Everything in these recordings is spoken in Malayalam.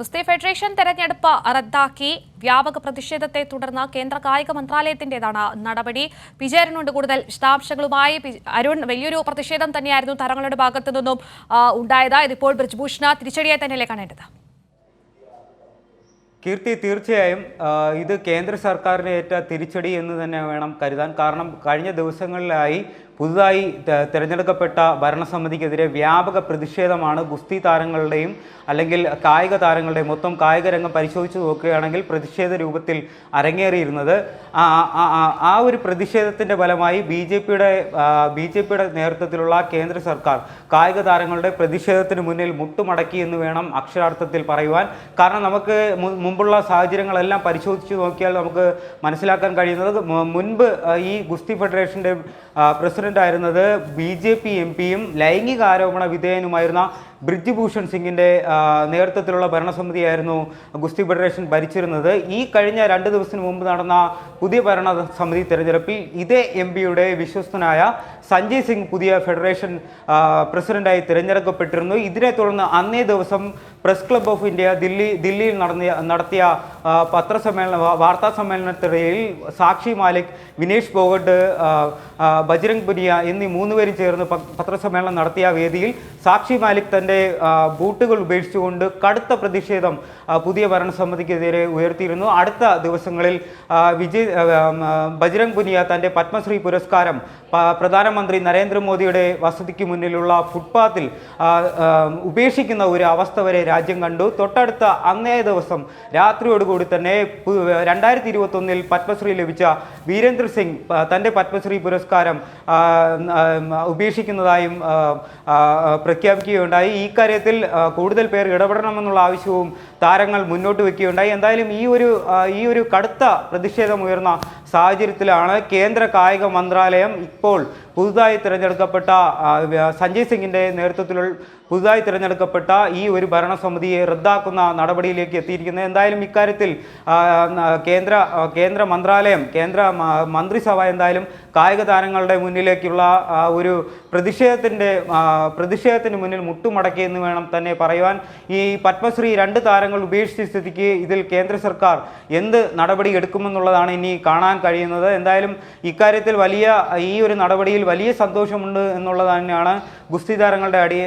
ഗുസ്തി ഫെഡറേഷൻ തെരഞ്ഞെടുപ്പ് റദ്ദാക്കി വ്യാപക പ്രതിഷേധത്തെ തുടർന്ന് കേന്ദ്ര കായിക മന്ത്രാലയത്തിന്റേതാണ് നടപടി. വിജയനുണ്ട് കൂടുതൽ വിശദാംശങ്ങളുമായി. അരുൺ വലിയൊരു പ്രതിഷേധം തന്നെയായിരുന്നു തരങ്ങളുടെ ഭാഗത്തു നിന്നും ഉണ്ടായത്. ഇതിപ്പോൾ ബ്രിജ്ഭൂഷണ തിരിച്ചടിയായി തന്നെയല്ലേ കാണേണ്ടത്? കീർത്തി തീർച്ചയായും ഇത് കേന്ദ്ര സർക്കാരിനേറ്റ തിരിച്ചടി എന്ന് തന്നെ വേണം കരുതാൻ. കാരണം കഴിഞ്ഞ ദിവസങ്ങളിലായി പുതുതായി തിരഞ്ഞെടുക്കപ്പെട്ട ഭരണസമിതിക്കെതിരെ വ്യാപക പ്രതിഷേധമാണ് ഗുസ്തി താരങ്ങളുടെയും അല്ലെങ്കിൽ കായിക താരങ്ങളുടെയും മൊത്തം കായിക രംഗം പരിശോധിച്ച് നോക്കുകയാണെങ്കിൽ പ്രതിഷേധ രൂപത്തിൽ അരങ്ങേറിയിരുന്നത്. ആ ഒരു പ്രതിഷേധത്തിന്റെ ഫലമായി ബി ജെ പിയുടെ ബി ജെ പിയുടെ നേതൃത്വത്തിലുള്ള കേന്ദ്ര സർക്കാർ കായിക താരങ്ങളുടെ പ്രതിഷേധത്തിന് മുന്നിൽ മുട്ടുമടക്കി എന്ന് വേണം അക്ഷരാർത്ഥത്തിൽ പറയുവാൻ. കാരണം നമുക്ക് മുമ്പുള്ള സാഹചര്യങ്ങളെല്ലാം പരിശോധിച്ച് നോക്കിയാൽ നമുക്ക് മനസ്സിലാക്കാൻ കഴിയുന്നത് മുൻപ് ഈ ഗുസ്തി ഫെഡറേഷന്റെ പ്രസിഡന്റ് ആയിരുന്നത് ബി ജെ പി എം പിയും ലൈംഗിക ആരോപണ വിധേയനുമായിരുന്ന ബ്രിജ്ഭൂഷൺ സിംഗിന്റെ നേതൃത്വത്തിലുള്ള ഭരണസമിതിയായിരുന്നു ഗുസ്തി ഫെഡറേഷൻ ഭരിച്ചിരുന്നത്. ഈ കഴിഞ്ഞ രണ്ട് ദിവസത്തിന് മുമ്പ് നടന്ന പുതിയ ഭരണസമിതി തിരഞ്ഞെടുപ്പിൽ ഇതേ എം പിയുടെ വിശ്വസ്തനായ സഞ്ജയ് സിംഗ് പുതിയ ഫെഡറേഷൻ പ്രസിഡന്റായി തിരഞ്ഞെടുക്കപ്പെട്ടിരുന്നു. ഇതിനെ തുടർന്ന് അന്നേ ദിവസം Press Club of India Delhi ദില്ലിയിൽ നടന്നിയ നടത്തിയ പത്രസമ്മേളന വാർത്താ സമ്മേളനത്തിനിടയിൽ സാക്ഷി മാലിക് വിനേഷ് ഫോഗട്ട് ബജ്രംഗ് പുനിയ എന്നീ മൂന്നുപേരും ചേർന്ന് പത്രസമ്മേളനം നടത്തിയ വേദിയിൽ സാക്ഷി മാലിക് തന്റെ ബൂട്ടുകൾ ഉപേക്ഷിച്ചുകൊണ്ട് കടുത്ത പ്രതിഷേധം പുതിയ ഭരണസമിതിക്കെതിരെ ഉയർത്തിയിരുന്നു. അടുത്ത ദിവസങ്ങളിൽ വിജയ് ബജ്രംഗ് പുനിയ തന്റെ പത്മശ്രീ പുരസ്കാരം പ്രധാനമന്ത്രി നരേന്ദ്രമോദിയുടെ വസതിക്ക് മുന്നിലുള്ള ഫുട്പാത്തിൽ ഉപേക്ഷിക്കുന്ന ഒരു അവസ്ഥ വരെ രാജ്യം കണ്ടു. തൊട്ടടുത്ത അന്നേ ദിവസം രാത്രിയോടുകൂടി തന്നെ രണ്ടായിരത്തി ഇരുപത്തൊന്നിൽ പത്മശ്രീ ലഭിച്ച വീരേന്ദ്ര സിംഗ് തന്റെ പത്മശ്രീ പുരസ്കാരം ഉപേക്ഷിക്കുന്നതായും ആ, ഈ കാര്യത്തിൽ കൂടുതൽ പേർ ഇടപെടണമെന്നുള്ള ആവശ്യവും താരങ്ങൾ മുന്നോട്ട് വെക്കുകയുണ്ടായി. എന്തായാലും ഈ ഒരു ഈ ഒരു കടുത്ത പ്രതിഷേധം ഉയർന്ന സാഹചര്യത്തിലാണ് കേന്ദ്ര കായിക മന്ത്രാലയം ഇപ്പോൾ പുതുതായി തിരഞ്ഞെടുക്കപ്പെട്ട സഞ്ജയ് സിംഗിന്റെ നേതൃത്വത്തിലുള്ള പുതുതായി തിരഞ്ഞെടുക്കപ്പെട്ട ഈ ഒരു ഭരണസമിതിയെ റദ്ദാക്കുന്ന നടപടിയിലേക്ക് എത്തിയിരിക്കുന്നത്. എന്തായാലും ഇക്കാര്യത്തിൽ കേന്ദ്ര കേന്ദ്ര മന്ത്രാലയം കേന്ദ്ര മന്ത്രിസഭ എന്തായാലും കായിക താരങ്ങളുടെ മുന്നിലേക്കുള്ള ഒരു പ്രതിഷേധത്തിന്റെ പ്രതിഷേധത്തിന് മുന്നിൽ മുട്ടുമടക്കിയെന്ന് വേണം തന്നെ പറയുവാൻ. ഈ പത്മശ്രീ രണ്ട് താരങ്ങൾ ഉപേക്ഷിച്ച സ്ഥിതിക്ക് ഇതിൽ കേന്ദ്ര സർക്കാർ എന്ത് നടപടി എടുക്കുമെന്നുള്ളതാണ് ഇനി കാണാൻ കഴിയുന്നത്. എന്തായാലും ഇക്കാര്യത്തിൽ വലിയ ഈ ഒരു നടപടിയിൽ വലിയ സന്തോഷമുണ്ട് എന്നുള്ളത് തന്നെയാണ് ഗുസ്തി താരങ്ങളുടെ അടി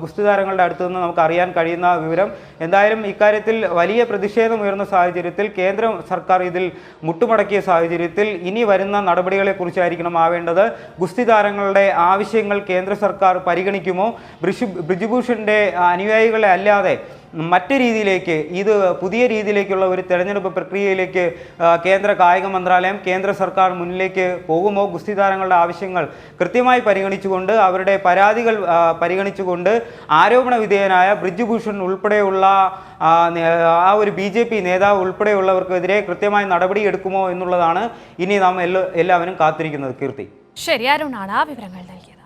ഗുസ്തി താരങ്ങളുടെ അടുത്ത് നിന്ന് നമുക്ക് അറിയാൻ കഴിയുന്ന വിവരം. എന്തായാലും ഇക്കാര്യത്തിൽ വലിയ പ്രതിഷേധം ഉയർന്ന സാഹചര്യത്തിൽ കേന്ദ്ര സർക്കാർ ഇതിൽ മുട്ടുമടക്കിയ സാഹചര്യത്തിൽ ഇനി വരുന്ന നടപടികളെക്കുറിച്ചായിരിക്കണം ആവേണ്ടത്. ഗുസ്തി താരങ്ങളുടെ ആവശ്യങ്ങൾ കേന്ദ്ര സർക്കാർ പരിഗണിക്കുമോ? ബ്രിഷു ബ്രിജുഭൂഷന്റെ അനുയായികളെ അല്ലാതെ മറ്റ് രീതിയിലേക്ക് ഇത് പുതിയ രീതിയിലേക്കുള്ള ഒരു തെരഞ്ഞെടുപ്പ് പ്രക്രിയയിലേക്ക് കേന്ദ്ര കായിക മന്ത്രാലയം കേന്ദ്ര സർക്കാർ മുന്നിലേക്ക് പോകുമോ? ഗുസ്തി താരങ്ങളുടെ ആവശ്യങ്ങൾ കൃത്യമായി പരിഗണിച്ചുകൊണ്ട് അവരുടെ പരാതികൾ പരിഗണിച്ചുകൊണ്ട് ആരോപണ വിധേയനായ ബ്രിജ്ഭൂഷൺ ഉൾപ്പെടെയുള്ള ആ, ഒരു ബി ജെ പി നേതാവ് ഉൾപ്പെടെയുള്ളവർക്കെതിരെ കൃത്യമായി നടപടിയെടുക്കുമോ എന്നുള്ളതാണ് ഇനി നാം എല്ലാവരും കാത്തിരിക്കുന്നത്. കീർത്തി. ശരി അരുണാണ് ആ വിവരങ്ങൾ നൽകിയത്.